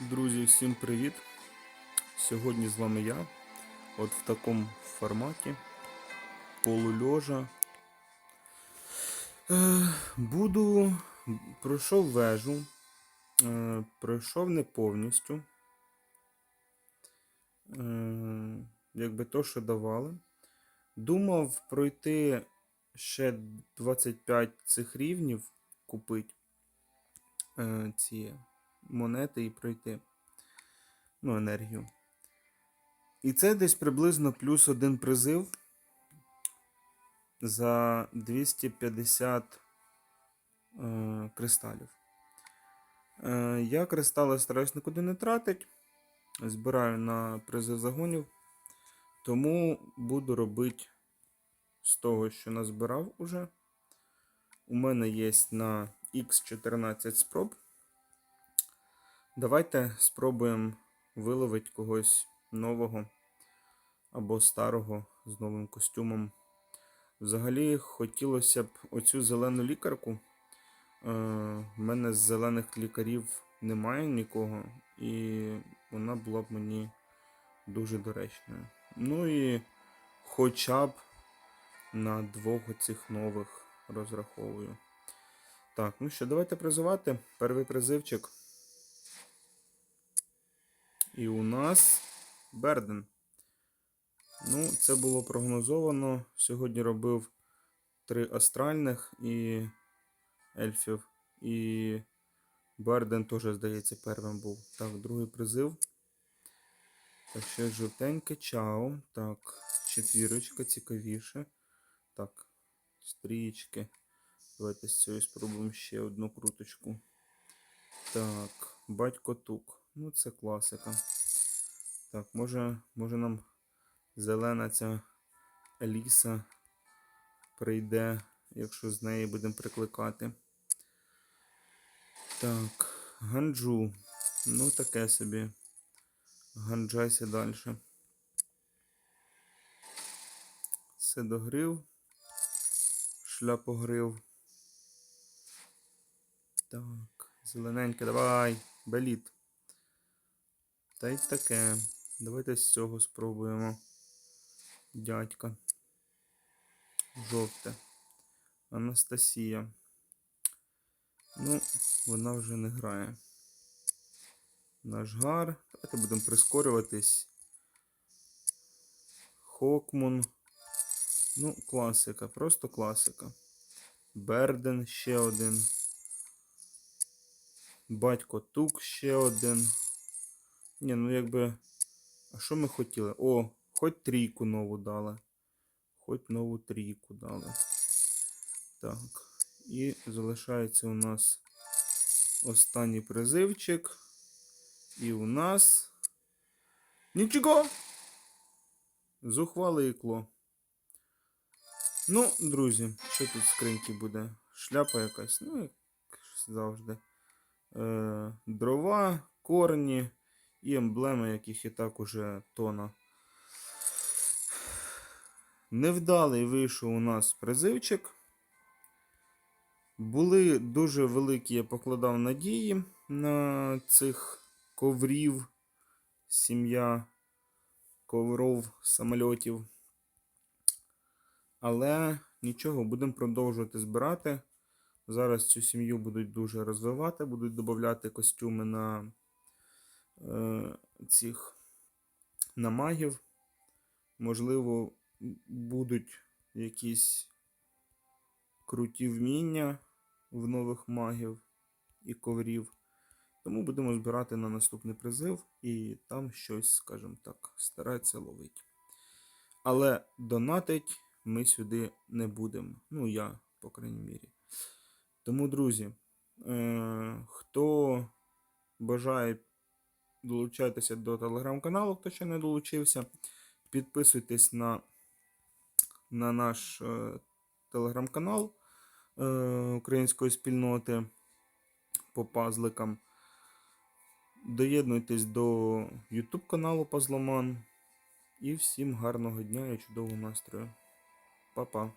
Друзі, всім привіт! Сьогодні з вами я, от в такому форматі, полульожа. Е, Буду, пройшов вежу, е, пройшов не повністю. Е, Якби то, що давали. Думав пройти ще 25 цих рівнів, купити ці монети і пройти ну, енергію. І це десь приблизно плюс один призив за 250 е, кристалів. Е, я кристали стараюсь нікуди не тратити. Збираю на призив загонів. Тому буду робити з того, що назбирав уже. У мене є на X14 спроб. Давайте спробуємо виловити когось нового або старого з новим костюмом. Взагалі хотілося б оцю зелену лікарку. Е, мене з зелених лікарів немає нікого, і вона була б мені дуже доречною. Ну і хоча б на двох оцих нових розраховую. Так, ну що, давайте призивати. Перший призивчик. І у нас Берден. Ну, це було прогнозовано. Сьогодні робив три астральних і ельфів. І Берден теж, здається, первим був. Так, другий призив. Так, ще жовтеньке чао. Так, четвірочка цікавіше. Так, стрічки. Давайте з цією спробуємо ще одну круточку. Так, батько тук. Ну, це класика. Так, може, може нам зелена ця Еліса прийде, якщо з неї будемо прикликати. Так, ганджу. Ну, таке собі. Ганджайся далі. Седогрив. Шляпогрив. Так, зелененьке, давай, беліт. Та й таке. Давайте з цього спробуємо. Дядька. Жовте. Анастасія. Ну, вона вже не грає. Наш гар. Давайте будемо прискорюватись. Хокмун. Ну, класика, просто класика. Берден ще один. Батько Тук ще один. Ні, ну якби. А що ми хотіли? О, хоч трійку нову дали. Хоч нову трійку дали. Так. І залишається у нас останній призивчик. І у нас. Нічого! Зухвале ікло. Ну, друзі, що тут скриньки буде? Шляпа якась, ну, як завжди. Е, дрова, корні і емблеми, яких і так уже тона. Невдалий вийшов у нас призивчик. Були дуже великі, я покладав надії на цих коврів, сім'я ковров, самольотів. Але нічого, будемо продовжувати збирати. Зараз цю сім'ю будуть дуже розвивати, будуть додати костюми на цих на магів. Можливо, будуть якісь круті вміння в нових магів і коврів. Тому будемо збирати на наступний призив і там щось, скажімо так, старатися ловити. Але донатить ми сюди не будемо. Ну, я, по крайній мірі. Тому, друзі, е- хто бажає долучатися до телеграм-каналу, хто ще не долучився, підписуйтесь на, на наш е- телеграм-канал е- української спільноти по пазликам. Доєднуйтесь до YouTube каналу Пазломан. І всім гарного дня і чудового настрою. Па-па.